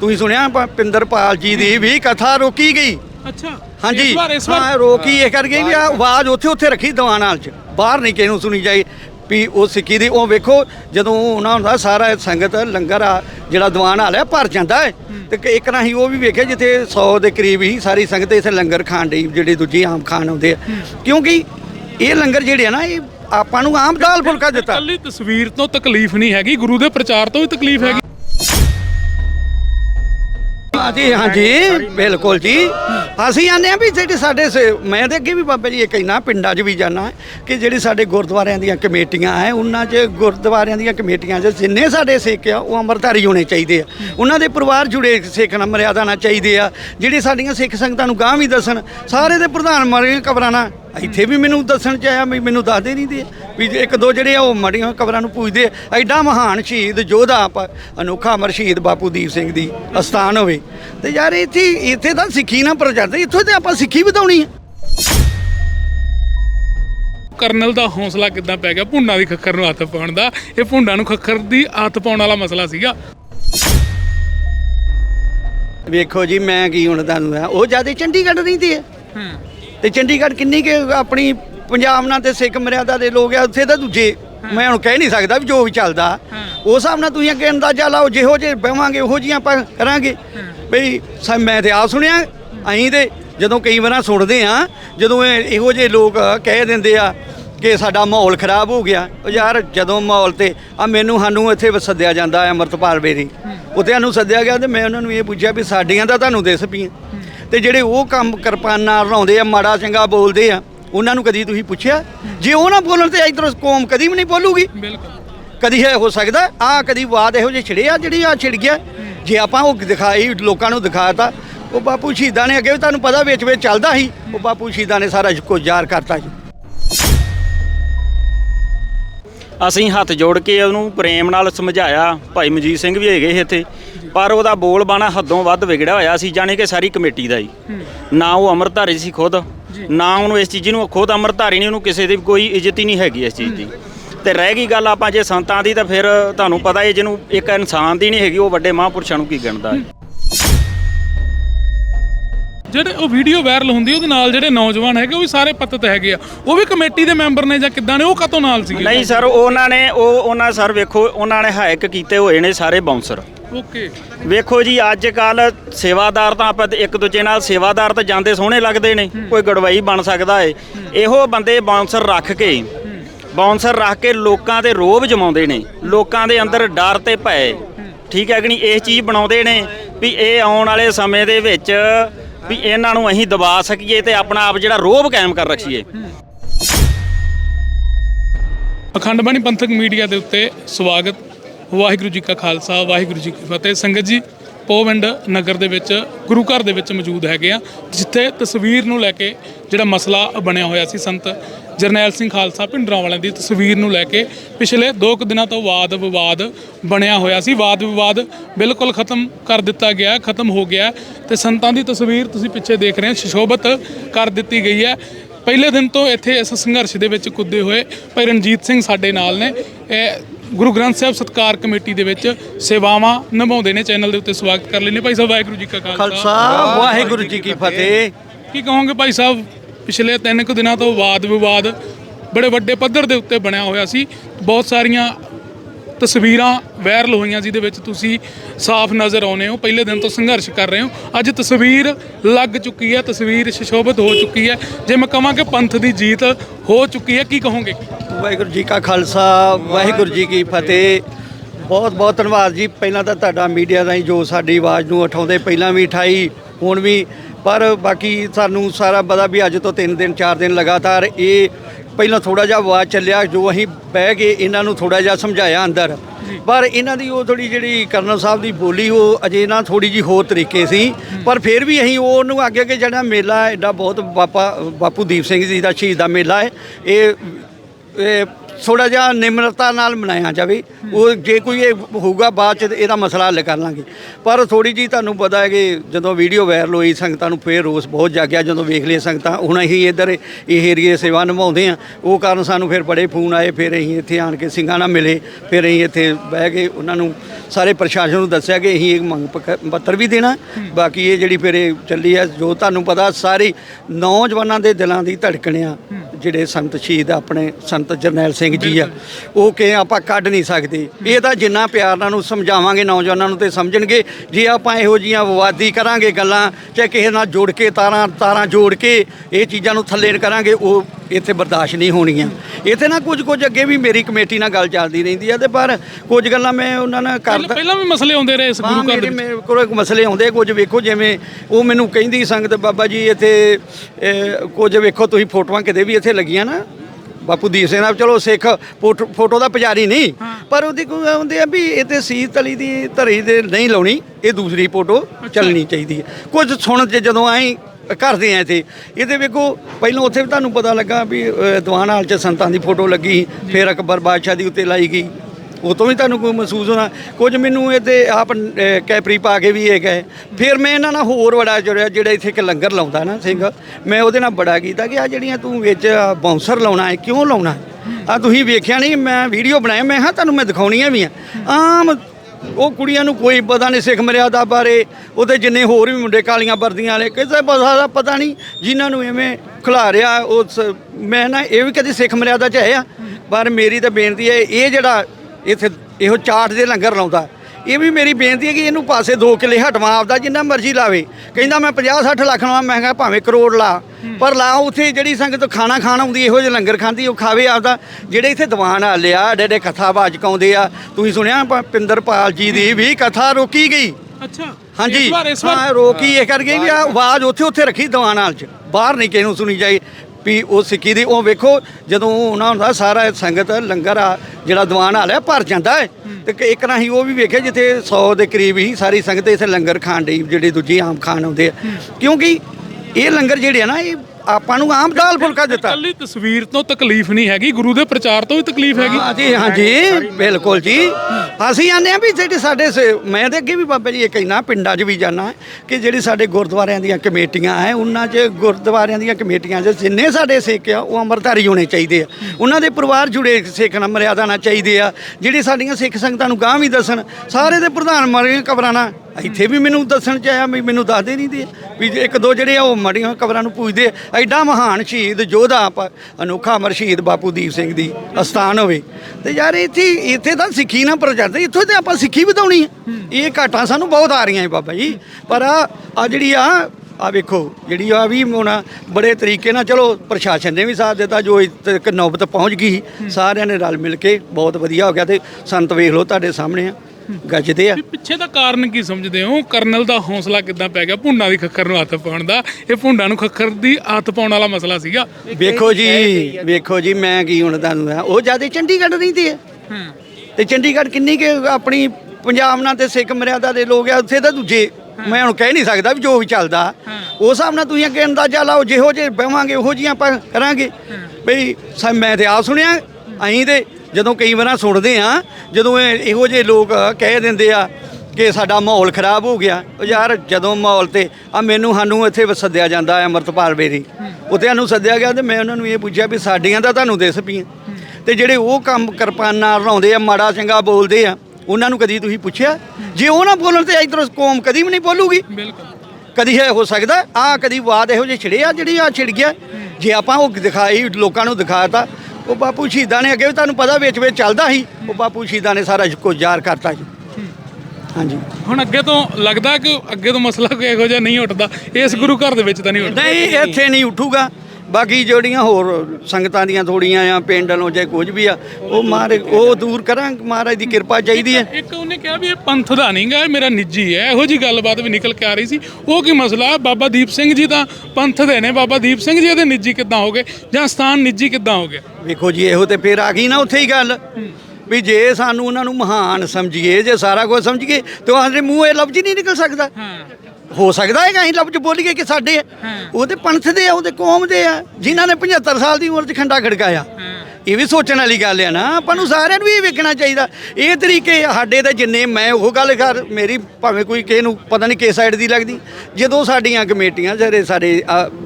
ਤੁਸੀਂ ਸੁਣਿਆ ਪ- ਪਿੰਦਰਪਾਲ ਜੀ ਦੀ ਵੀ ਕਥਾ ਰੋਕੀ ਗਈ। ਅੱਛਾ ਹਾਂਜੀ ਇਸ ਵਾਰ ਇਸ ਹਾਂ ਰੋਕੀ ਇਹ ਕਰ ਗਈ ਵੀ ਆ ਆਵਾਜ਼ ਉੱਥੇ ਉੱਥੇ ਰੱਖੀ ਦੀਵਾਨ ਹਾਲ ਚ। ਬਾਹਰ ਨਹੀਂ ਕਿਸੇ ਨੂੰ ਸੁਣੀ ਜਾਈ ਵੀ ਉਹ ਸਿੱਖੀ ਦੀ। ਉਹ ਵੇਖੋ ਜਦੋਂ ਉਹਨਾਂ ਹੁੰਦਾ ਸਾਰਾ ਸੰਗਤ ਲੰਗਰ ਆ ਜਿਹੜਾ ਦੀਵਾਨ ਹਾਲ ਹੈ ਭਰ ਜਾਂਦਾ ਹੈ। ਤੇ ਕਿ ਇੱਕ ਨਾ ਹੀ ਉਹ ਵੀ ਵੇਖਿਆ ਜਿੱਥੇ 100 ਦੇ ਕਰੀਬ ਹੀ ਸਾਰੀ ਸੰਗਤ ਇੱਥੇ ਲੰਗਰ ਖਾਣ ਡਈ ਜਿਹੜੇ ਦੂਜੀ ਆਮ ਖਾਣ ਆਉਂਦੇ ਆ। ਕਿਉਂਕਿ ਇਹ ਲੰਗਰ ਜਿਹੜੇ ਆ ਨਾ ਇਹ ਆਪਾਂ ਨੂੰ ਆਮ ਦਾਲ ਫੁਲਕਾ ਦਿੱਤਾ। ਕੱਲੀ ਤਸਵੀਰ ਤੋਂ ਤਕਲੀਫ ਨਹੀਂ ਹੈਗੀ ਗੁਰੂ ਦੇ ਪ੍ਰਚਾਰ ਤੋਂ ਵੀ ਤਕਲੀਫ ਹੈਗੀ। ਹਾਂਜੀ ਹਾਂਜੀ, ਬਿਲਕੁਲ ਜੀ। ਅਸੀਂ ਆਨੇ ਆ ਵੀ ਜਿਹੜੇ ਸਾਡੇ ਸੇ- ਮੈਂ ਤੇ ਅੱਗੇ ਵੀ ਬਾਬਾ ਜੀ ਇਹ ਕਹਿਣਾ ਪਿੰਡਾਂ 'ਚ ਵੀ ਜਾਣਾ ਕਿ ਜਿਹੜੇ ਸਾਡੇ ਗੁਰਦੁਆਰਿਆਂ ਦੀਆਂ ਕਮੇਟੀਆਂ ਹੈ, ਉਹਨਾਂ 'ਚ ਗੁਰਦੁਆਰਿਆਂ ਦੀਆਂ ਕਮੇਟੀਆਂ 'ਚ ਜਿੰਨੇ ਸਾਡੇ ਸਿੱਖ ਆ, ਉਹ ਅੰਮ੍ਰਿਤਧਾਰੀ ਹੋਣੇ ਚਾਹੀਦੇ ਆ। ਉਹਨਾਂ ਦੇ ਪਰਿਵਾਰ ਜੁੜੇ ਸਿੱਖ ਨਾਲ, ਮਰਿਆਦਾ ਨਾਲ ਚਾਹੀਦੇ ਆ। ਜਿਹੜੇ ਸਾਡੀਆਂ ਸਿੱਖ ਸੰਗਤਾਂ ਨੂੰ ਗਾਂਹ ਵੀ ਦੱਸਣ, ਸਾਰੇ ਦੇ ਪ੍ਰਧਾਨ ਮਰੇ ਕਬਰਾਂ ਨਾਲ। ਇੱਥੇ ਵੀ ਮੈਨੂੰ ਦੱਸਣ ਚ ਆਇਆ ਵੀ ਮੈਨੂੰ ਦੱਸਦੇ ਨਹੀਂ ਦੇ ਵੀ ਇੱਕ ਦੋ ਜਿਹੜੇ ਆ ਉਹ ਮੜੀਆਂ ਕਬਰਾਂ ਨੂੰ ਪੂਜਦੇ। ਐਡਾ ਮਹਾਨ ਸ਼ਹੀਦ ਯੋਧਾ ਅਨੋਖਾ ਅਮਰ ਸ਼ਹੀਦ ਬਾਪੂ ਦੀਪ ਸਿੰਘ ਦੀ ਅਸਥਾਨ ਹੋਵੇ। ਤੇ ਯਾਰ ਇੱਥੇ ਇੱਥੇ ਤਾਂ ਸਿੱਖੀ ਨਾ ਪ੍ਰਚਾਰਦੇ ਇੱਥੋਂ ਤੇ ਆਪਾਂ ਸਿੱਖੀ ਵਧਾਉਣੀ ਆ। ਕਰਨਲ ਦਾ ਹੌਸਲਾ ਕਿੱਦਾਂ ਪੈ ਗਿਆ? ਭੁੰਡਾ ਦੀ ਖੱਖਰ ਨੂੰ ਹੱਥ ਪਾਉਣ ਦਾ। ਇਹ ਭੁੰਡਾ ਨੂੰ ਖੱਖਰ ਦੀ ਹੱਥ ਪਾਉਣ ਵਾਲਾ ਮਸਲਾ ਸੀਗਾ। ਵੇਖੋ ਜੀ ਮੈਂ ਕੀ ਹੁਣ ਤੁਹਾਨੂੰ ਉਹ ਜ਼ਿਆਦਾ ਚੰਡੀਗੜ੍ਹ ਰਹਿੰਦੇ ਆ। ਹੂੰ। ਤੇ ਚੰਡੀਗੜ੍ਹ ਕਿੰਨੀ ਕਿ ਆਪਣੀ ਪੰਜਾਬ ਨਾਲ ਤੇ ਸਿੱਖ ਮਰਿਆਦਾ ਦੇ ਲੋਕ ਆ ਉੱਥੇ ਤਾਂ ਦੂਜੇ ਮੈਂ ਹੁਣ ਕਹਿ ਨਹੀਂ ਸਕਦਾ ਵੀ ਜੋ ਵੀ ਚੱਲਦਾ। ਉਸ ਹਿਸਾਬ ਨਾਲ ਤੁਸੀਂ ਅੱਗੇ ਅੰਦਾਜ਼ਾ ਲਾਓ ਜਿਹੋ ਜੇ ਬਵਾਂਗੇ ਉਹੋ ਜਿਹੀਆਂ ਆਪਾਂ ਕਰਾਂਗੇ। ਬਈ ਮੈਂ ਤੇ ਆ ਸੁਣਿਆ ਅਹੀਂ ਤੇ ਜਦੋਂ ਕਈ ਵਾਰਾਂ ਸੁਣਦੇ ਆ ਜਦੋਂ ਇਹ- ਇਹੋ ਜਿਹੇ ਲੋਕ ਕਹਿ ਦਿੰਦੇ ਆ ਕਿ ਸਾਡਾ ਮਾਹੌਲ ਖਰਾਬ ਹੋ ਗਿਆ। ਉਹ ਯਾਰ ਜਦੋਂ ਮਾਹੌਲ ਤੇ ਆ ਮੈਨੂੰ ਸਾਨੂੰ ਇੱਥੇ ਸੱਦਿਆ ਜਾਂਦਾ ਹੈ ਅਮਰਤਪਾਲ ਬੇਰੀ। ਉੱਥੇ ਸਾਨੂੰ ਸੱਦਿਆ ਗਿਆ ਤੇ ਮੈਂ ਉਹਨਾਂ ਨੂੰ ਇਹ ਪੁੱਛਿਆ ਵੀ ਸਾਡੀਆਂ ਤਾਂ ਤੁਹਾਨੂੰ ਦਿਸ ਪਈਆਂ। ਤੇ ਜਿਹੜੇ ਉਹ ਕੰਮ ਕਿਰਪਾਨਾਂ ਲਾਉਂਦੇ ਆ ਮਾੜਾ ਚੰਗਾ ਬੋਲਦੇ ਆ ਉਹਨਾਂ ਨੂੰ ਕਦੀ ਤੁਸੀਂ ਪੁੱਛਿਆ? ਜੇ ਉਹ ਨਾ ਬੋਲਣ ਤੇ ਇਧਰੋਂ ਕੌਮ ਕਦੀ ਵੀ ਨਹੀਂ ਬੋਲੂਗੀ। ਬਿਲਕੁਲ। ਕਦੀ ਇਹ ਹੋ ਸਕਦਾ ਆ ਕਦੀ ਵਾਦ ਇਹੋ ਜਿਹੇ ਛਿੜੇ ਆ ਜਿਹੜੀ ਆ ਛਿੜ ਗਿਆ। ਜੇ ਆਪਾਂ ਉਹ ਦਿਖਾਈ ਲੋਕਾਂ ਨੂੰ ਦਿਖਾਤਾ ਉਹ ਬਾਪੂ ਸ਼ਹੀਦਾਂ ਨੇ ਅੱਗੇ ਵੀ ਤੁਹਾਨੂੰ ਪਤਾ ਵਿੱਚ ਵਿੱਚ ਚੱਲਦਾ ਸੀ ਉਹ ਬਾਪੂ ਸ਼ਹੀਦਾਂ ਨੇ ਸਾਰਾ ਕੁਝ ਜ਼ਾਰ ਕਰਤਾ ਜੀ ਅਸੀਂ ਹੱਥ ਜੋੜ ਕੇ ਉਹਨੂੰ ਪ੍ਰੇਮ ਨਾਲ ਸਮਝਾਇਆ। ਭਾਈ ਮਜੀਤ ਸਿੰਘ ਵੀ ਹੈਗੇ ਸੀ ਇੱਥੇ। ਪਰ ਉਹਦਾ ਬੋਲ ਬਾਣਾ ਹੱਦੋਂ ਵੱਧ ਵਿਗੜਿਆ ਹੋਇਆ ਸੀ ਜਾਣੀ ਕਿ ਸਾਰੀ ਕਮੇਟੀ ਦਾ ਹੀ। ਨਾ ਉਹ ਅੰਮ੍ਰਿਤਧਾਰੀ ਸੀ ਖੁਦ ਨਾ ਉਹਨੂੰ ਇਸ ਚੀਜ਼ ਨੂੰ ਖੁਦ ਅੰਮ੍ਰਿਤਧਾਰੀ ਨਹੀਂ ਉਹਨੂੰ ਕਿਸੇ ਦੀ ਕੋਈ ਇੱਜ਼ਤ ਹੀ ਨਹੀਂ ਹੈਗੀ ਇਸ ਚੀਜ਼ ਦੀ। ਤੇ ਰਹਿ ਗਈ ਗੱਲ ਆਪਾਂ ਜੇ ਸੰਤਾਂ ਦੀ ਤਾਂ ਫਿਰ ਤੁਹਾਨੂੰ ਪਤਾ ਹੈ ਜਿਹਨੂੰ ਇੱਕ ਇਨਸਾਨ ਦੀ ਨਹੀਂ ਹੈਗੀ ਉਹ ਵੱਡੇ ਮਹਾਂਪੁਰਸ਼ਾਂ ਨੂੰ ਕੀ ਗਿਣਦਾ ਹੈ। ਜਿਹੜੇ ਉਹ ਵੀਡੀਓ ਵਾਇਰਲ ਹੁੰਦੀ ਉਹਦੇ ਨਾਲ ਜਿਹੜੇ ਨੌਜਵਾਨ ਹੈਗੇ ਉਹ ਵੀ ਸਾਰੇ ਪਤਤ ਹੈਗੇ ਆ। ਉਹ ਵੀ ਕਮੇਟੀ ਦੇ ਮੈਂਬਰ ਨੇ ਜਾਂ ਕਿੱਦਾਂ ਨੇ ਉਹ ਕਤੋਂ ਨਾਲ ਸੀਗੇ? ਨਹੀਂ ਸਰ ਉਹਨਾਂ ਨੇ ਉਹ ਉਹਨਾਂ ਸਰ ਵੇਖੋ ਉਹਨਾਂ ਨੇ ਹਾਇਕ ਕੀਤੇ ਹੋਏ ਨੇ ਸਾਰੇ ਬਾਉਂਸਰ ਓਕੇ। ਵੇਖੋ ਜੀ ਅੱਜ ਕੱਲ ਸੇਵਾਦਾਰ ਤਾਂ ਆਪਾਂ ਇੱਕ ਦੂਜੇ ਨਾਲ ਸੇਵਾਦਾਰ ਤਾਂ ਜਾਂਦੇ ਸੋਹਣੇ ਲੱਗਦੇ ਨੇ ਕੋਈ ਗੜਵਾਈ ਬਣ ਸਕਦਾ ਏ। ਇਹੋ ਬੰਦੇ ਬਾਉਂਸਰ ਰੱਖ ਕੇ ਬਾਉਂਸਰ ਰੱਖ ਕੇ ਲੋਕਾਂ ਤੇ ਰੋਬ ਜਮਾਉਂਦੇ ਨੇ ਲੋਕਾਂ ਦੇ ਅੰਦਰ ਡਰ ਤੇ ਭੈ। ਠੀਕ ਹੈ ਕਿ ਨਹੀਂ? ਇਹ ਚੀਜ਼ ਬਣਾਉਂਦੇ ਨੇ ਵੀ ਇਹ ਆਉਣ ਵਾਲੇ ਸਮੇਂ ਦੇ ਵਿੱਚ ਵੀ ਇਹਨਾਂ ਨੂੰ ਅਸੀਂ ਦਬਾ ਸਕੀਏ ਤੇ ਆਪਣਾ ਆਪ ਜਿਹੜਾ ਰੋਬ ਕਾਇਮ ਕਰ ਰੱਖੀਏ। ਅਖੰਡ ਬਾਣੀ ਪੰਥਕ ਮੀਡੀਆ ਦੇ ਉੱਤੇ ਸਵਾਗਤ। ਵਾਹਿਗੁਰੂ ਜੀ ਕਾ ਖਾਲਸਾ, ਵਾਹਿਗੁਰੂ ਜੀ ਕੀ ਫਤਿਹ। ਸੰਗਤ ਜੀ, ਪੋਵਿੰਡ ਨਗਰ ਦੇ ਵਿੱਚ, ਗੁਰੂ ਘਰ ਦੇ ਵਿੱਚ ਮੌਜੂਦ ਹੈਗੇ ਆ, ਜਿੱਥੇ ਤਸਵੀਰ ਨੂੰ ਲੈ ਕੇ ਜਿਹੜਾ ਮਸਲਾ ਬਣਿਆ ਹੋਇਆ ਸੀ ਸੰਤ ਜਰਨੈਲ ਸਿੰਘ ਖਾਲਸਾ ਪਿੰਡਰਾਂ ਵਾਲਿਆਂ ਦੀ ਤਸਵੀਰ ਨੂੰ ਲੈ ਕੇ ਪਿਛਲੇ 2 ਕੁ ਦਿਨਾਂ ਤੋਂ ਵਾਦ ਵਿਵਾਦ ਬਣਿਆ ਹੋਇਆ ਸੀ। ਵਾਦ ਵਿਵਾਦ ਬਿਲਕੁਲ ਖਤਮ ਕਰ ਦਿੱਤਾ ਗਿਆ ਖਤਮ ਹੋ ਗਿਆ ਤੇ ਸੰਤਾਂ ਦੀ ਤਸਵੀਰ ਤੁਸੀਂ ਪਿੱਛੇ ਦੇਖ ਰਹੇ ਹੋ ਸ਼ਿਸ਼ੋਭਤ ਕਰ ਦਿੱਤੀ ਗਈ ਹੈ। ਪਹਿਲੇ ਦਿਨ ਤੋਂ ਇੱਥੇ ਇਸ ਸੰਘਰਸ਼ ਦੇ ਵਿੱਚ ਕੁੱਦੇ ਹੋਏ। ਭਾਈ ਰਣਜੀਤ ਸਿੰਘ ਸਾਡੇ ਨਾਲ ਨੇ। ਇਹ ਗੁਰੂ ਗ੍ਰੰਥ ਸਾਹਿਬ ਸਤਕਾਰ ਕਮੇਟੀ ਦੇ ਵਿੱਚ ਸੇਵਾਵਾਂ ਨਿਭਾਉਂਦੇ ਨੇ। ਚੈਨਲ ਦੇ ਉੱਤੇ ਸਵਾਗਤ ਕਰ ਲੈਣੇ ਭਾਈ ਸਾਹਿਬ ਵਾਹਿਗੁਰੂ ਜੀ ਕਾ ਖਾਲਸਾ। ਵਾਹਿਗੁਰੂ ਜੀ ਕੀ ਫਤਿਹ। ਕੀ ਕਹੋਗੇ ਭਾਈ ਸਾਹਿਬ? ਪਿਛਲੇ ਤਿੰਨ ਕੁ ਦਿਨਾਂ ਤੋਂ ਵਾਦ ਵਿਵਾਦ ਬੜੇ ਵੱਡੇ ਪੱਧਰ ਦੇ ਉੱਤੇ ਬਣਿਆ ਹੋਇਆ ਸੀ। ਬਹੁਤ ਸਾਰੀਆਂ ਤਸਵੀਰਾਂ ਵਾਇਰਲ ਹੋਈਆਂ ਜਿਹਦੇ ਵਿੱਚ ਤੁਸੀਂ ਸਾਫ਼ ਨਜ਼ਰ ਆਉਨੇ ਹੋ। ਪਹਿਲੇ ਦਿਨ ਤੋਂ ਸੰਘਰਸ਼ ਕਰ ਰਹੇ ਹੋ। ਅੱਜ ਤਸਵੀਰ ਲੱਗ ਚੁੱਕੀ ਹੈ, ਤਸਵੀਰ ਸ਼ਿਸ਼ੋਭਿਤ ਹੋ ਚੁੱਕੀ ਹੈ। ਜੇ ਮੈਂ ਕਹਾਂ ਕਿ ਪੰਥ ਦੀ ਜੀਤ ਹੋ ਚੁੱਕੀ ਹੈ, ਕੀ ਕਹੋਗੇ? ਵਾਹਿਗੁਰੂ ਜੀ ਕਾ ਖਾਲਸਾ, ਵਾਹਿਗੁਰੂ ਜੀ ਕੀ ਫਤਿਹ। ਬਹੁਤ ਬਹੁਤ ਧੰਨਵਾਦ ਜੀ। ਪਹਿਲਾਂ ਤਾਂ ਤੁਹਾਡਾ ਮੀਡੀਆ ਰਾਹੀਂ ਜੋ ਸਾਡੀ ਆਵਾਜ਼ ਨੂੰ ਉਠਾਉਂਦੇ, ਪਹਿਲਾਂ ਵੀ ਉਠਾਈ, ਹੁਣ ਵੀ ਪਰ ਬਾਕੀ ਸਾਨੂੰ ਸਾਰਾ ਪਤਾ ਵੀ ਅੱਜ ਤੋਂ 3 ਦਿਨ 4 ਦਿਨ ਲਗਾਤਾਰ ਇਹ ਪਹਿਲਾਂ ਥੋੜਾ ਜਿਹਾ ਆਵਾਜ਼ ਚੱਲਿਆ ਜੋ ਅਸੀਂ ਬਹਿ ਕੇ ਇਹਨਾਂ ਨੂੰ ਥੋੜਾ ਜਿਹਾ ਸਮਝਾਇਆ ਅੰਦਰ। ਪਰ ਇਹਨਾਂ ਦੀ ਉਹ ਥੋੜੀ ਜਿਹੜੀ ਕਰਨਲ ਸਾਹਿਬ ਦੀ ਬੋਲੀ ਉਹ ਅਜੇ ਨਾ ਥੋੜੀ ਜੀ ਹੋਰ ਤਰੀਕੇ ਸੀ। ਪਰ ਫਿਰ ਵੀ ਅਸੀਂ ਉਹਨੂੰ ਅੱਗੇ ਅੱਗੇ ਜਿਹੜਾ ਮੇਲਾ ਐਡਾ ਬਹੁਤ ਬਾਪਾ ਬਾਪੂ ਦੀਪ ਸਿੰਘ ਜੀ ਦਾ ਸ਼ਹੀਦ ਦਾ ਮੇਲਾ ਹੈ ਇਹ ਇਹ ਥੋੜਾ ਜਿਹਾ ਨਿਮਰਤਾ ਨਾਲ ਮਨਾਇਆ ਜਾਵੇ। ਉਹ ਜੇ ਕੋਈ ਇਹ ਹੋਊਗਾ, ਬਾਅਦ ਚ ਇਹਦਾ ਮਸਲਾ ਹੱਲ ਕਰ ਲਾਂਗੇ। ਪਰ ਥੋੜੀ ਜੀ ਤੁਹਾਨੂੰ ਪਤਾ ਹੈ ਕਿ ਜਦੋਂ ਵੀਡੀਓ ਵਾਇਰਲ ਹੋਈ, ਸੰਗਤਾਂ ਨੂੰ ਫੇਰ ਰੋਸ ਬਹੁਤ ਜਾਗਿਆ। ਜਦੋਂ ਵੇਖ ਲਏ ਸੰਗਤਾਂ, ਹੁਣ ਅਸੀਂ ਇੱਧਰ ਇਹ ਏਰੀਏ ਸੇਵਾ ਨਿਭਾਉਂਦੇ ਆ ਉਹ ਕਾਰਨ ਸਾਨੂੰ ਫਿਰ ਬੜੇ ਫੋਨ ਆਏ, ਫਿਰ ਅਸੀਂ ਇੱਥੇ ਆਣ ਕੇ ਸਿੰਘਾਂ ਨਾਲ ਮਿਲੇ। ਫਿਰ ਅਸੀਂ ਇੱਥੇ ਬਹਿ ਕੇ ਉਹਨਾਂ ਨੂੰ ਸਾਰੇ ਪ੍ਰਸ਼ਾਸਨ ਨੂੰ ਦੱਸਿਆ ਕਿ ਅਸੀਂ ਇੱਕ ਮੰਗ ਪੱਕ- ਪੱਤਰ ਵੀ ਦੇਣਾ। ਬਾਕੀ ਇਹ ਜਿਹੜੀ ਫਿਰ ਇਹ ਚੱਲੀ ਹੈ, ਜੋ ਤੁਹਾਨੂੰ ਪਤਾ, ਸਾਰੀ ਨੌਜਵਾਨਾਂ ਦੇ ਦਿਲਾਂ ਦੀ ਧੜਕਣ ਆ। ਜਿਹੜੇ ਸੰਤ ਸ਼ਹੀਦ ਆਪਣੇ ਸੰਤ ਜਰਨੈਲ ਸਿੰਘ ਜੀ ਆ। ਉਹ ਕਿ ਆਪਾਂ ਕੱਢ ਨਹੀਂ ਸਕਦੇ। ਇਹ ਤਾਂ ਜਿੰਨਾ ਪਿਆਰ ਨਾਲ ਨੂੰ ਸਮਝਾਵਾਂਗੇ ਨੌਜਵਾਨਾਂ ਨੂੰ ਤੇ ਸਮਝਣਗੇ। ਜੇ ਆਪਾਂ ਇਹੋ ਜੀਆਂ ਵਿਵਾਦੀ ਕਰਾਂਗੇ ਗੱਲਾਂ ਚਾਹੇ ਕਿਸੇ ਨਾਲ ਜੋੜ ਕੇ ਤਾਰਾਂ ਤਾਰਾਂ ਜੋੜ ਕੇ ਇਹ ਚੀਜ਼ਾਂ ਨੂੰ ਥੱਲੇ ਕਰਾਂਗੇ ਉਹ ਇੱਥੇ ਬਰਦਾਸ਼ਤ ਨਹੀਂ ਹੋਣੀਆਂ। ਇੱਥੇ ਨਾ ਕੁਝ ਕੁਝ ਅੱਗੇ ਵੀ ਮੇਰੀ ਕਮੇਟੀ ਨਾਲ ਗੱਲ ਚੱਲਦੀ ਰਹਿੰਦੀ ਆ ਤੇ ਪਰ ਕੁਝ ਗੱਲਾਂ ਮੈਂ ਉਹਨਾਂ ਨਾਲ ਕਰਦਾ ਪਹਿਲਾਂ ਵੀ ਮਸਲੇ ਆਉਂਦੇ ਰਹੇ ਇਸ ਗੁਰੂ ਘਰ ਦੇ ਮੇਰੇ ਕੋਲ ਇੱਕ ਮਸਲੇ ਆਉਂਦੇ ਕੁਝ ਵੇਖੋ ਜਿਵੇਂ ਉਹ ਮੈਨੂੰ ਕਹਿੰਦੀ ਸੰਗਤ ਬਾਬਾ ਜੀ ਇੱਥੇ ਕੁਝ ਵੇਖੋ ਤੁਸੀਂ ਫੋਟੋਆਂ ਕਿਤੇ ਵੀ ਇੱਥੇ ਲੱਗੀਆਂ ਨਾ? ਬਾਪੂ ਦੀਪ ਸਿੰਘ ਨਾਲ ਚਲੋ ਸਿੱਖ ਫੋਟੋ ਦਾ ਪੁਜਾਰੀ ਨਹੀਂ ਪਰ ਉਹਦੀ ਕੋਈ ਹੁੰਦੇ ਆ ਵੀ ਇਹ ਤੇ ਸੀਤ ਤਲੀ ਦੀ ਧਰੀ ਦੇ ਨਹੀਂ ਲਾਉਣੀ ਇਹ ਦੂਸਰੀ ਫੋਟੋ ਚੱਲਣੀ ਚਾਹੀਦੀ ਹੈ ਕੁਝ ਸੁਣ ਚ ਜਦੋਂ ਆਏ ਕਰਦੇ ਆ ਇੱਥੇ ਇਹਦੇ ਵੇਖੋ ਪਹਿਲਾਂ ਉੱਥੇ ਵੀ ਤੁਹਾਨੂੰ ਪਤਾ ਲੱਗਾ ਵੀ ਦੀਵਾਨ ਹਾਲ ਚ ਸੰਤਾਂ ਦੀ ਫੋਟੋ ਲੱਗੀ ਫਿਰ ਅਕਬਰ ਬਾਦਸ਼ਾਹ ਦੀ ਉੱਤੇ ਲਾਈ ਗਈ। ਉਹ ਤੋਂ ਵੀ ਤੁਹਾਨੂੰ ਕੋਈ ਮਹਿਸੂਸ ਹੋਣਾ। ਕੁਝ ਮੈਨੂੰ ਇਹ ਤੇ ਆਪ ਕੈਪਰੀ ਪਾ ਕੇ ਵੀ ਇਹ ਗਏ। ਫਿਰ ਮੈਂ ਇਹਨਾਂ ਨਾਲ ਹੋਰ ਬੜਾ ਜੁੜਿਆ, ਜਿਹੜਾ ਇੱਥੇ ਇੱਕ ਲੰਗਰ ਲਾਉਂਦਾ ਨਾ ਸਿੰਘ। ਮੈਂ ਉਹਦੇ ਨਾਲ ਬੜਾ ਕੀਤਾ ਕਿ ਆ ਜਿਹੜੀਆਂ ਤੂੰ ਵਿੱਚ ਬਾਉਂਸਰ ਲਾਉਣਾ ਹੈ, ਕਿਉਂ ਲਾਉਣਾ? ਆ ਤੁਸੀਂ ਵੇਖਿਆ ਨਹੀਂ, ਮੈਂ ਵੀਡੀਓ ਬਣਾਇਆ, ਮੈਂ ਹਾਂ ਤੁਹਾਨੂੰ ਮੈਂ ਦਿਖਾਉਣੀਆਂ ਵੀ ਆ। ਆਮ ਉਹ ਕੁੜੀਆਂ ਨੂੰ ਕੋਈ ਪਤਾ ਨਹੀਂ ਸਿੱਖ ਮਰਿਆਦਾ ਬਾਰੇ, ਉਹਦੇ ਜਿੰਨੇ ਹੋਰ ਵੀ ਮੁੰਡੇ ਕਾਲੀਆਂ ਵਰਦੀਆਂ ਵਾਲੇ, ਕਿਸੇ ਪਤਾ ਦਾ ਪਤਾ ਨਹੀਂ, ਜਿਨ੍ਹਾਂ ਨੂੰ ਐਵੇਂ ਖਿਲਾਰਿਆ ਉਸ ਮੈਂ ਨਾ ਇਹ ਵੀ ਕਦੀ ਸਿੱਖ ਮਰਿਆਦਾ ਚ ਹੈ ਆ। ਪਰ ਮੇਰੀ ਤਾਂ ਬੇਨਤੀ ਹੈ, ਇਹ ਜਿਹੜਾ ਇੱਥੇ ਇਹੋ ਚਾਟ ਦੇ ਲੰਗਰ ਲਾਉਂਦਾ। ਇਹ ਵੀ ਮੇਰੀ ਬੇਨਤੀ ਹੈ ਕਿ ਇਹਨੂੰ ਪਾਸੇ 2 ਕਿੱਲੇ ਹਟਵਾ ਆਪਦਾ ਜਿੰਨਾ ਮਰਜ਼ੀ ਲਾਵੇ। ਕਹਿੰਦਾ ਮੈਂ 50 60 ਲੱਖ ਲਵਾਂ ਮੈਂ ਕਿਹਾ ਭਾਵੇਂ ਕਰੋੜ ਲਾ। ਪਰ ਲਾ ਉੱਥੇ ਜਿਹੜੀ ਸੰਗਤ ਖਾਣਾ ਖਾਣ ਆਉਂਦੀ ਇਹੋ ਜਿਹੇ ਲੰਗਰ ਖਾਂਦੀ ਉਹ ਖਾਵੇ ਆਪਦਾ। ਜਿਹੜੇ ਇੱਥੇ ਦੀਵਾਨ ਆ ਲਿਆ ਡੇ ਕਥਾਵਾਚਕ ਆਉਂਦੇ ਆ। ਤੁਸੀਂ ਸੁਣਿਆ ਪਿੰਦਰਪਾਲ ਜੀ ਦੀ ਵੀ ਕਥਾ ਰੋਕੀ ਗਈ। ਅੱਛਾ ਹਾਂਜੀ। ਹਾਂ ਰੋਕੀ ਇਹ ਕਰਕੇ ਵੀ ਆਵਾਜ਼ ਉੱਥੇ ਉੱਥੇ ਰੱਖੀ ਦੀਵਾਨ ਹਾਲ 'ਚ। ਬਾਹਰ ਨਹੀਂ ਕਿਸੇ ਨੂੰ ਸੁਣੀ ਜਾਏ ਵੀ ਉਹ ਸਿੱਕੀ ਦੀ, ਉਹ ਵੇਖੋ, ਜਦੋਂ ਉਹਨਾਂ ਹੁੰਦਾ ਸਾਰਾ ਸੰਗਤ, ਲੰਗਰ ਆ, ਜਿਹੜਾ ਦੀਵਾਨ ਹਾਲ ਹੈ ਭਰ ਜਾਂਦਾ ਹੈ। ਤੇ ਇੱਕ ਨਾ ਹੀ ਉਹ ਵੀ ਵੇਖਿਆ ਜਿੱਥੇ 100 ਦੇ ਕਰੀਬ ਹੀ ਸਾਰੀ ਸੰਗਤ ਇੱਥੇ ਲੰਗਰ ਖਾਣ ਲਈ ਜਿਹੜੇ ਦੂਜੀ ਆਮ ਖਾਣ ਆਉਂਦੇ ਆ। ਕਿਉਂਕਿ ਇਹ ਲੰਗਰ ਜਿਹੜੇ ਆ ਨਾ, ਇਹ ਆਪਾਂ ਨੂੰ ਆਮ ਦਾਲ ਫੁਲਕਾ ਦਿੱਤਾ। ਕੱਲੀ ਤਸਵੀਰ ਤੋਂ ਤਕਲੀਫ ਨਹੀਂ ਹੈਗੀ ਗੁਰੂ ਦੇ ਪ੍ਰਚਾਰ ਤੋਂ ਵੀ ਤਕਲੀਫ ਹੈਗੀ। ਹਾਂਜੀ ਹਾਂਜੀ ਬਿਲਕੁਲ ਜੀ। ਅਸੀਂ ਆਨੇ ਆ ਵੀ ਜਿਹੜੇ ਸਾਡੇ ਸ- ਮੈਂ ਤੇ ਅੱਗੇ ਵੀ ਬਾਬਾ ਜੀ ਇਹ ਕਹਿਣਾ ਪਿੰਡਾਂ 'ਚ ਵੀ ਜਾਣਾ ਕਿ ਜਿਹੜੀ ਸਾਡੇ ਗੁਰਦੁਆਰਿਆਂ ਦੀਆਂ ਕਮੇਟੀਆਂ ਹੈ ਉਹਨਾਂ 'ਚ ਗੁਰਦੁਆਰਿਆਂ ਦੀਆਂ ਕਮੇਟੀਆਂ 'ਚ ਜਿੰਨੇ ਸਾਡੇ ਸਿੱਖ ਆ ਉਹ ਅੰਮ੍ਰਿਤਧਾਰੀ ਹੋਣੇ ਚਾਹੀਦੇ ਆ। ਉਹਨਾਂ ਦੇ ਪਰਿਵਾਰ ਜੁੜੇ ਸਿੱਖ ਨਾਲ ਮਰਿਆਦਾ ਨਾਲ ਚਾਹੀਦੇ ਆ। ਜਿਹੜੇ ਸਾਡੀਆਂ ਸਿੱਖ ਸੰਗਤਾਂ ਨੂੰ ਗਾਂ ਵੀ ਦੱਸਣ ਸਾਰੇ ਦੇ ਪ੍ਰਧਾਨ ਮਰੀਆਂ ਕਬਰਾਂ ਨਾਲ ਇੱਥੇ ਵੀ ਮੈਨੂੰ ਦੱਸਣ ਚ ਆਇਆ ਵੀ ਮੈਨੂੰ ਦੱਸਦੇ ਨਹੀਂ ਦੇ ਵੀ ਇੱਕ ਦੋ ਜਿਹੜੇ ਆ ਉਹ ਮਾੜੀਆਂ ਕਬਰਾਂ ਨੂੰ ਪੂਜਦੇ ਐਡਾ ਮਹਾਨ ਸ਼ਹੀਦ ਯੋਧਾ ਪ- ਅਨੋਖਾ ਅਮਰ ਸ਼ਹੀਦ ਬਾਪੂ ਦੀਪ ਸਿੰਘ ਦੀ ਅਸਥਾਨ ਹੋਵੇ। ਤੇ ਯਾਰ ਇੱਥੇ ਇੱਥੇ ਤਾਂ ਸਿੱਖੀ ਨਾ ਪ੍ਰਚਾਰਦੇ ਇੱਥੋਂ ਤੇ ਆਪਾਂ ਸਿੱਖੀ ਵਧਾਉਣੀ ਹੈ ਇਹ ਘਾਟਾਂ ਸਾਨੂੰ ਬਹੁਤ ਆ ਰਹੀਆਂ ਬਾਬਾ ਜੀ। ਪਰ ਆ ਆ ਜਿਹੜੀ ਆ ਆ ਵੇਖੋ, ਜਿਹੜੀ ਆ ਵੀ ਹੁਣ ਬੜੇ ਤਰੀਕੇ ਨਾਲ ਚਲੋ ਪ੍ਰਸ਼ਾਸਨ ਨੇ ਵੀ ਸਾਥ ਦਿੱਤਾ, ਜੋ ਇੱਕ ਨੌਬਤ ਪਹੁੰਚ ਗਈ ਸਾਰਿਆਂ ਨੇ ਰਲ ਮਿਲ ਕੇ ਬਹੁਤ ਵਧੀਆ ਹੋ ਗਿਆ ਤੇ ਸੰਤ ਵੇਖ ਲਓ ਤੁਹਾਡੇ ਸਾਹਮਣੇ ਆ। ਗੱਜਦੇ ਆ। ਵੀ ਪਿੱਛੇ ਦਾ ਕਾਰਨ ਕੀ ਸਮਝਦੇ ਹੋ? ਕਰਨਲ ਦਾ ਹੌਸਲਾ ਕਿੱਦਾਂ ਪੈ ਗਿਆ? ਭੁੰਡਾ ਦੀ ਖੱਖਰ ਨੂੰ ਹੱਥ ਪਾਉਣ ਦਾ। ਇਹ ਭੁੰਡਾ ਨੂੰ ਖੱਖਰ ਦੀ ਹੱਥ ਪਾਉਣ ਵਾਲਾ ਮਸਲਾ ਸੀਗਾ। ਵੇਖੋ ਜੀ ਵੇਖੋ ਜੀ ਮੈਂ ਕੀ ਹੁਣ ਤੁਹਾਨੂੰ ਆ। ਉਹ ਜ਼ਿਆਦਾ ਚੰਡੀਗੜ੍ਹ ਰਹਿੰਦੇ ਆ। ਤੇ ਚੰਡੀਗੜ੍ਹ ਕਿੰਨੀ ਕਿ ਆਪਣੀ ਪੰਜਾਬ ਨਾਲ ਤੇ ਸਿੱਖ ਮਰਿਆਦਾ ਦੇ ਲੋਕ ਆ ਉੱਥੇ ਤਾਂ ਦੂਜੇ। ਮੈਂ ਹੁਣ ਕਹਿ ਨਹੀਂ ਸਕਦਾ ਵੀ ਜੋ ਵੀ ਚੱਲਦਾ। ਉਸ ਹਿਸਾਬ ਨਾਲ ਤੁਸੀਂ ਅੱਗੇ ਅੰਦਾਜ਼ਾ ਲਾਓ ਜਿਹੋ ਜੇ ਬਵਾਂਗੇ ਉਹੋ ਜਿਹੀਆਂ ਆਪਾਂ ਕਰਾਂਗੇ। ਬਈ ਮੈਂ ਤੇ ਆਪ ਸੁਣਿਆ ਅਸੀਂ ਤੇ ਜਦੋਂ ਕਈ ਵਾਰਾਂ ਸੁਣਦੇ ਆ ਜਦੋਂ ਇਹ ਇਹੋ ਜਿਹੇ ਲੋਕ ਕਹਿ ਦਿੰਦੇ ਆ ਕਿ ਸਾਡਾ ਮਾਹੌਲ ਖਰਾਬ ਹੋ ਗਿਆ। ਉਹ ਯਾਰ ਜਦੋਂ ਮਾਹੌਲ ਤੇ ਆ ਮੈਨੂੰ ਸਾਨੂੰ ਇੱਥੇ ਸੱਦਿਆ ਜਾਂਦਾ ਹੈ ਅਮਰਤਪਾਲ ਬੇਰੀ ਉੱਥੇ ਸਾਨੂੰ ਸੱਦਿਆ ਗਿਆ ਤੇ ਮੈਂ ਉਹਨਾਂ ਨੂੰ ਇਹ ਪੁੱਛਿਆ ਵੀ ਸਾਡੀਆਂ ਤਾਂ ਤੁਹਾਨੂੰ ਦਿਸ ਪਈਆਂ। ਤੇ ਜਿਹੜੇ ਉਹ ਕੰਮ ਕਿਰਪਾਨਾਂ ਰਲਾਉਂਦੇ ਆ ਮਾੜਾ ਚੰਗਾ ਬੋਲਦੇ ਆ ਉਹਨਾਂ ਨੂੰ ਕਦੀ ਤੁਸੀਂ ਪੁੱਛਿਆ? ਜੇ ਉਹ ਨਾ ਬੋਲਣ ਤੇ ਇਧਰੋਂ ਕੌਮ ਕਦੀ ਵੀ ਨਹੀਂ ਬੋਲੂਗੀ। ਬਿਲਕੁਲ। ਕਦੀ ਇਹ ਹੋ ਸਕਦਾ ਆ ਕਦੀ ਵਾਦ ਇਹੋ ਜਿਹੇ ਛਿੜੇ ਆ ਜਿਹੜੀ ਆ ਛਿੜ ਗਿਆ। ਜੇ ਆਪਾਂ ਉਹ ਦਿਖਾਈ ਲੋਕਾਂ ਨੂੰ ਦਿਖਾਤਾ ਉਹ ਬਾਪੂ ਸ਼ਹੀਦਾਂ ਨੇ ਅੱਗੇ ਵੀ ਤੁਹਾਨੂੰ ਪਤਾ ਵਿੱਚ ਵਿੱਚ ਚੱਲਦਾ ਸੀ ਉਹ ਬਾਪੂ ਸ਼ਹੀਦਾਂ ਨੇ ਸਾਰਾ ਕੁਝ ਜ਼ਾਰ ਕਰਤਾ ਜੀ ਹਾਂਜੀ। ਹੁਣ ਅੱਗੇ ਤੋਂ ਲੱਗਦਾ ਕਿ ਅੱਗੇ ਤੋਂ ਮਸਲਾ ਕੋਈ ਇਹੋ ਜਿਹਾ ਨਹੀਂ ਉੱਠਦਾ ਇਸ ਗੁਰੂ ਘਰ ਦੇ ਵਿੱਚ ਤਾਂ ਨਹੀਂ ਉੱਠਦਾ। ਨਹੀਂ ਇੱਥੇ ਨਹੀਂ ਉੱਠੂਗਾ। ਬਾਕੀ ਜਿਹੜੀਆਂ ਹੋਰ ਸੰਗਤਾਂ ਦੀਆਂ ਥੋੜੀਆਂ ਆ ਪਿੰਡ ਨੂੰ ਜੇ ਕੁਝ ਵੀ ਆ ਉਹ ਮਾਰੇ ਉਹ ਦੂਰ ਕਰਾਂ ਮਹਾਰਾਜ ਦੀ ਕਿਰਪਾ ਚਾਹੀਦੀ ਹੈ। ਇੱਕ ਉਹਨੇ ਕਿਹਾ ਵੀ ਇਹ ਪੰਥ ਦਾ ਨਹੀਂਗਾ ਇਹ ਮੇਰਾ ਨਿੱਜੀ ਹੈ ਇਹੋ ਜੀ ਗੱਲਬਾਤ ਵੀ ਨਿਕਲ ਕੇ ਆ ਰਹੀ ਸੀ। ਉਹ ਕੀ ਮਸਲਾ ਹੈ? ਬਾਬਾ ਦੀਪ ਸਿੰਘ ਜੀ ਤਾਂ ਪੰਥ ਦੇ ਨੇ। ਬਾਬਾ ਦੀਪ ਸਿੰਘ ਜੀ ਇਹਦੇ ਨਿੱਜੀ ਕਿੱਦਾਂ ਹੋ ਗਏ? ਜਾਂ ਸਥਾਨ ਨਿੱਜੀ ਕਿੱਦਾਂ ਹੋ ਗਿਆ? ਵੇਖੋ ਜੀ ਇਹੋ ਤੇ ਫੇਰ ਆ ਗਈ ਨਾ ਉੱਥੇ ਹੀ ਗੱਲ। ਵੀ ਜੇ ਸਾਨੂੰ ਉਹਨਾਂ ਨੂੰ ਮਹਾਨ ਸਮਝੀਏ ਜੇ ਸਾਰਾ ਕੁਝ ਸਮਝੀਏ ਤੇ ਉਹਦੇ ਮੂੰਹ ਇਹ ਲਫ਼ਜ਼ ਹੀ ਨਹੀਂ ਨਿਕਲ ਸਕਦਾ। ਹਾਂ। ਸਕਦਾ ਹੈ ਕਿ ਅਸੀਂ ਲਫ਼ਜ਼ ਬੋਲੀਏ ਕਿ ਸਾਡੇ ਆ। ਉਹ ਤੇ ਪੰਥ ਦੇ ਆ ਉਹਦੇ ਕੌਮ ਦੇ ਆ ਜਿਨ੍ਹਾਂ ਨੇ 75 ਸਾਲ ਦੀ ਉਮਰ 'ਚ ਖੰਡਾ ਖੜਕਾਇਆ। ਇਹ ਵੀ ਸੋਚਣ ਵਾਲੀ ਗੱਲ ਆ ਨਾ ਆਪਾਂ ਨੂੰ ਸਾਰਿਆਂ ਨੂੰ ਵੀ ਇਹ ਵੇਖਣਾ ਚਾਹੀਦਾ। ਇਹ ਤਰੀਕੇ ਸਾਡੇ ਤਾਂ ਜਿੰਨੇ ਮੈਂ ਉਹ ਗੱਲ ਕਰ ਮੇਰੀ ਭਾਵੇਂ ਕੋਈ ਕਿਸੇ ਨੂੰ ਪਤਾ ਨਹੀਂ ਕਿਸ ਸਾਈਡ ਦੀ ਲੱਗਦੀ। ਜਦੋਂ ਸਾਡੀਆਂ ਕਮੇਟੀਆਂ ਜਿਹੜੇ ਸਾਡੇ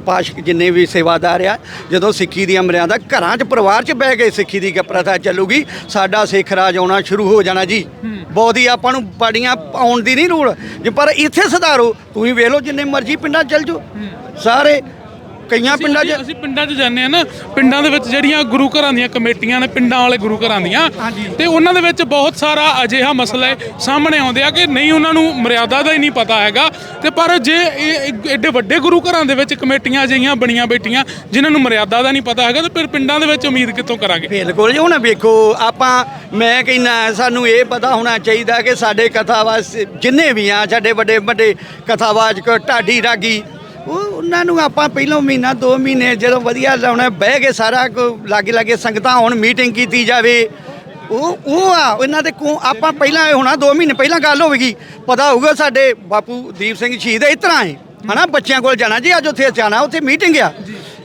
ਪਾਸ਼ਕ ਜਿੰਨੇ ਵੀ ਸੇਵਾਦਾਰ ਆ ਜਦੋਂ ਸਿੱਖੀ ਦੀਆਂ ਮਰਿਆਦਾ ਘਰਾਂ 'ਚ ਪਰਿਵਾਰ 'ਚ ਬਹਿ ਕੇ ਸਿੱਖੀ ਦੀ ਪ੍ਰਥਾ ਚੱਲੂਗੀ ਸਾਡਾ ਸਿੱਖ ਰਾਜ ਆਉਣਾ ਸ਼ੁਰੂ ਹੋ ਜਾਣਾ ਜੀ। ਬਹੁਤ ਹੀ ਆਪਾਂ ਨੂੰ ਬਾੜੀਆਂ ਆਉਣ ਦੀ ਨਹੀਂ ਰੂਲ ਜੇ ਪਰ ਇੱਥੇ ਸੁਧਾਰੋ ਤੁਸੀਂ ਵੇਖ ਲਓ ਜਿੰਨੇ ਮਰਜ਼ੀ ਪਿੰਡਾਂ ਚੱਲ ਜਾਓ। ਸਾਰੇ ਕਈਆਂ ਪਿੰਡਾਂ 'ਚ ਅਸੀਂ- ਪਿੰਡਾਂ 'ਚ ਜਾਂਦੇ ਆ ਨਾ ਪਿੰਡਾਂ ਦੇ ਵਿੱਚ ਜਿਹੜੀਆਂ ਗੁਰੂ ਘਰਾਂ ਦੀਆਂ ਕਮੇਟੀਆਂ ਨੇ ਪਿੰਡਾਂ ਵਾਲੇ ਗੁਰੂ ਘਰਾਂ ਦੀਆਂ ਤੇ ਉਹਨਾਂ ਦੇ ਵਿੱਚ ਬਹੁਤ ਸਾਰਾ ਅਜਿਹਾ ਮਸਲਾ ਹੈ ਸਾਹਮਣੇ ਆਉਂਦੇ ਆ ਕਿ ਨਹੀਂ ਉਹਨਾਂ ਨੂੰ ਮਰਿਆਦਾ ਦਾ ਹੀ ਨਹੀਂ ਪਤਾ ਹੈਗਾ ਤੇ ਪਰ ਜੇ ਇਹ ਐਡੇ ਵੱਡੇ ਗੁਰੂ ਘਰਾਂ ਦੇ ਵਿੱਚ ਕਮੇਟੀਆਂ ਅਜਿਹੀਆਂ ਬਣੀਆਂ ਬੈਠੀਆਂ ਜਿਨ੍ਹਾਂ ਨੂੰ ਮਰਿਆਦਾ ਦਾ ਨਹੀਂ ਪਤਾ ਹੈਗਾ ਤੇ ਫਿਰ ਪਿੰਡਾਂ ਦੇ ਵਿੱਚ ਉਮੀਦ ਕਿੱਥੋਂ ਕਰਾਂਗੇ? ਬਿਲਕੁਲ ਜੀ ਹੁਣ ਵੇਖੋ ਆਪਾਂ ਮੈਂ ਕਹਿੰਦਾ ਸਾਨੂੰ ਇਹ ਪਤਾ ਹੋਣਾ ਚਾਹੀਦਾ ਕਿ ਸਾਡੇ ਕਥਾਵਾਸ ਜਿੰਨੇ ਵੀ ਆ ਸਾਡੇ ਵੱਡੇ ਵੱਡੇ ਕਥਾਵਾਚਕ ਢਾਡੀ ਰਾਗੀ ਉਹ ਉਹਨਾਂ ਨੂੰ ਆਪਾਂ ਪਹਿਲੋਂ ਮਹੀਨਾ ਦੋ ਮਹੀਨੇ ਜਦੋਂ ਵਧੀਆ ਲਾਉਣਾ ਬਹਿ ਕੇ ਸਾਰਾ ਲਾਗੇ ਲਾਗੇ ਸੰਗਤਾਂ ਹੁਣ ਮੀਟਿੰਗ ਕੀਤੀ ਜਾਵੇ। ਉਹ ਉਹ ਆ ਇਹਨਾਂ ਦੇ ਕੋ ਆਪਾਂ ਪਹਿਲਾਂ ਇਹ ਹੋਣਾ 2 ਮਹੀਨੇ ਪਹਿਲਾਂ ਗੱਲ ਹੋਵੇਗੀ। ਪਤਾ ਹੋਊਗਾ ਸਾਡੇ ਬਾਪੂ ਦੀਪ ਸਿੰਘ ਸ਼ਹੀਦ ਇਸ ਤਰ੍ਹਾਂ ਹੈ। ਹਨਾ ਬੱਚਿਆਂ ਕੋਲ ਜਾਣਾ ਜੀ ਅੱਜ ਉੱਥੇ ਜਾਣਾ ਉੱਥੇ ਮੀਟਿੰਗ ਆ।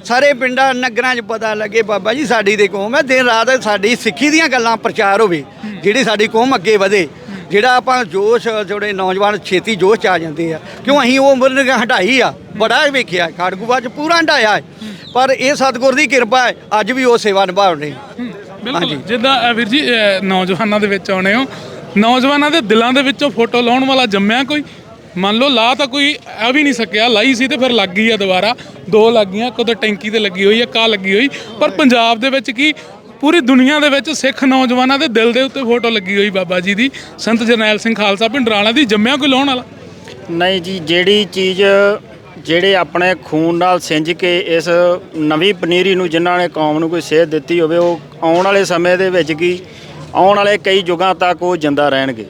ਸਾਰੇ ਪਿੰਡਾਂ ਨਗਰਾਂ 'ਚ ਪਤਾ ਲੱਗੇ ਬਾਬਾ ਜੀ ਸਾਡੀ ਦੇ ਕੌਮ ਹੈ ਦਿਨ ਰਾਤ ਸਾਡੀ ਸਿੱਖੀ ਦੀਆਂ ਗੱਲਾਂ ਪ੍ਰਚਾਰ ਹੋਵੇ ਜਿਹੜੀ ਸਾਡੀ ਕੌਮ ਅੱਗੇ ਵਧੇ। ਜਿਹੜਾ ਆਪਾਂ ਜੋਸ਼ ਜਿਹੜੇ ਨੌਜਵਾਨ ਛੇਤੀ ਜੋਸ਼ 'ਚ ਆ ਜਾਂਦੇ ਆ। ਕਿਉਂ ਅਸੀਂ ਉਹ ਉਮਰ ਨੂੰ ਹਟਾਈ ਆ। ਬੜਾ ਵੇਖਿਆ ਖਾੜਕੂਵਾ 'ਚ ਪੂਰਾ ਹਟਾਇਆ। ਪਰ ਇਹ ਸਤਿਗੁਰ ਦੀ ਕਿਰਪਾ ਹੈ ਅੱਜ ਵੀ ਉਹ ਸੇਵਾ ਨਿਭਾ ਰਹੇ ਬਿਲਕੁਲ। ਜਿੱਦਾਂ ਵੀਰ ਜੀ ਨੌਜਵਾਨਾਂ ਦੇ ਵਿੱਚ ਆਉਣੇ ਹੋ। ਨੌਜਵਾਨਾਂ ਦੇ ਦਿਲਾਂ ਦੇ ਵਿੱਚੋਂ ਫੋਟੋ ਲਾਉਣ ਵਾਲਾ ਜੰਮਿਆ ਕੋਈ? ਮੰਨ ਲਓ ਲਾ ਤਾਂ ਕੋਈ ਆ ਵੀ ਨਹੀਂ ਸਕਿਆ ਲਾਈ ਸੀ ਤੇ ਫਿਰ ਲੱਗ ਗਈ ਆ ਦੁਬਾਰਾ। ਦੋ ਲੱਗ ਗਈਆਂ ਕਦੋਂ ਟੈਂਕੀ ਤੇ ਲੱਗੀ ਹੋਈ ਆ ਕਾ ਲੱਗੀ ਹੋਈ। ਪਰ ਪੰਜਾਬ ਦੇ ਵਿੱਚ ਕੀ ਪੂਰੀ ਦੁਨੀਆ ਦੇ ਵਿੱਚ ਸਿੱਖ ਨੌਜਵਾਨਾਂ ਦੇ ਦਿਲ ਦੇ ਉੱਤੇ ਫੋਟੋ ਲੱਗੀ ਹੋਈ ਬਾਬਾ ਜੀ ਦੀ ਸੰਤ ਜਰਨੈਲ ਸਿੰਘ ਖਾਲਸਾ ਪਿੰਡਰਾਲਾ ਦੀ ਜੰਮਿਆ ਕੋਈ ਲਾਉਣ ਵਾਲਾ? ਨਹੀਂ ਜੀ ਜਿਹੜੀ ਚੀਜ਼ ਜਿਹੜੇ ਆਪਣੇ ਖੂਨ ਨਾਲ ਸਿੰਜ ਕੇ ਇਸ ਨਵੀਂ ਪਨੀਰੀ ਨੂੰ ਜਿਨ੍ਹਾਂ ਨੇ ਕੌਮ ਨੂੰ ਕੋਈ ਸੇਧ ਦਿੱਤੀ ਹੋਵੇ ਉਹ ਆਉਣ ਵਾਲੇ ਸਮੇਂ ਦੇ ਵਿੱਚ ਕੀ ਆਉਣ ਵਾਲੇ ਕਈ ਯੁਗਾਂ ਤੱਕ ਉਹ ਜਿੰਦਾ ਰਹਿਣਗੇ।